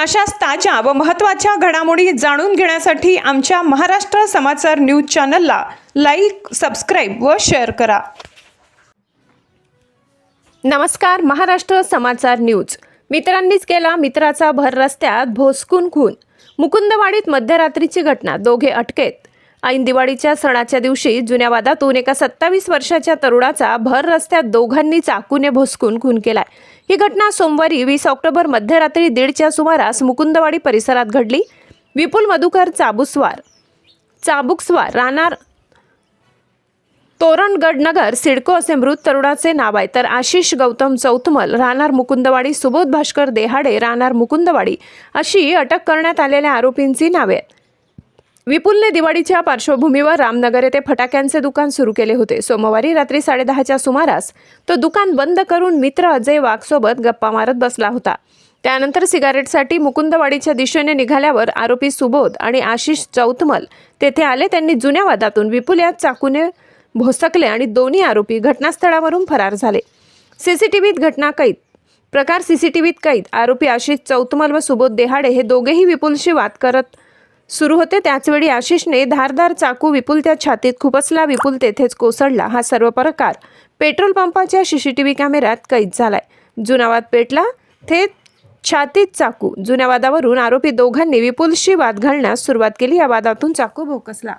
अशाच ताज्या व महत्त्वाच्या घडामोडी जाणून घेण्यासाठी आमच्या महाराष्ट्र समाचार न्यूज चॅनलला लाईक सबस्क्राईब व शेअर करा. नमस्कार महाराष्ट्र समाचार न्यूज. मित्रांनीच केला मित्राचा भर रस्त्यात भोसकून खून. मुकुंदवाडीत मध्यरात्रीची घटना दोघे अटकेत. ऐन दिवाळीच्या सणाच्या दिवशी जुन्या वादातून एका सत्तावीस वर्षाच्या तरुणाचा भर रस्त्यात दोघांनी चाकूने भोसकून खून केलाय. ही घटना सोमवारी वीस ऑक्टोबर मध्यरात्री दीडच्या सुमारास मुकुंदवाडी परिसरात घडली. विपुल मधुकर चाबुसवार चाबुकस्वार राहणार तोरणगडनगर सिडको असे मृत तरुणाचे नाव आहे. तर आशिष गौतम चौथमल राहणार मुकुंदवाडी सुबोध भास्कर देहाडे राहणार मुकुंदवाडी अशी अटक करण्यात आलेल्या आरोपींची नावे आहेत. विपुलने दिवाळीच्या पार्श्वभूमीवर रामनगर येथे फटाक्यांचे दुकान सुरू केले होते. सोमवारी रात्री साडेदहाच्या सुमारास तो दुकान बंद करून मित्र अजय वाघसोबत गप्पा मारत बसला होता. त्यानंतर सिगारेटसाठी मुकुंदवाडीच्या दिशेने निघाल्यावर आरोपी सुबोध आणि आशिष चौथमल तेथे आले. त्यांनी जुन्या वादातून विपुल या चाकूने भोसकले आणि दोन्ही आरोपी घटनास्थळावरून फरार झाले. सीसीटीव्हीत घटना कैद. प्रकार सीसीटीव्हीत कैद. आरोपी आशिष चौतमल व सुबोध देहाडे हे दोघेही विपुलशी वाद करत सुरू होते. त्याचवेळी आशिषने धारदार चाकू विपुल त्या छातीत खुपसला विपुल तेथेच कोसळला हा सर्व प्रकार. पेट्रोल पंपाच्या सीसी टी व्ही कॅमेऱ्यात कैद झालाय. जुनावाद पेटला. थेट छातीत चाकू. जुन्या वादावरून आरोपी दोघांनी विपुलशी वाद घालण्यास सुरुवात केली. या वादातून चाकू भोकसला.